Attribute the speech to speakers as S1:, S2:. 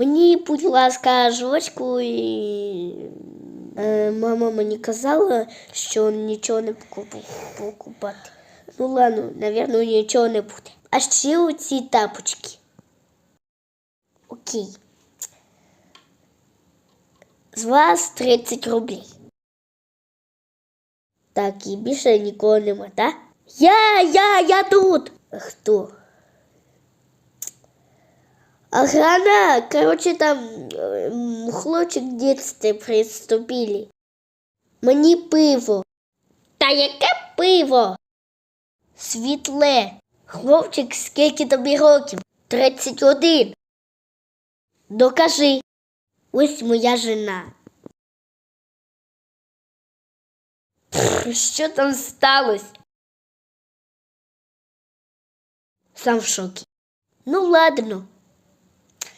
S1: Мені, будь ласка, жвачку і. Е, мама мені казала, що нічого не покупати. Ну ладно, напевно, нічого не буде. А ще оці тапочки. Окей. З вас 30 рублів. Так, і більше нікого нема, так? Я, я, я тут. Хто? Охрана, короче, там хлопчик в детстве приступили. Мені пиво. Та яке пиво? Світле. Хлопчик, скільки тобі років? 31. Докажи. Ось моя жена. Що там сталося? Сам в шокі. Ну ладно,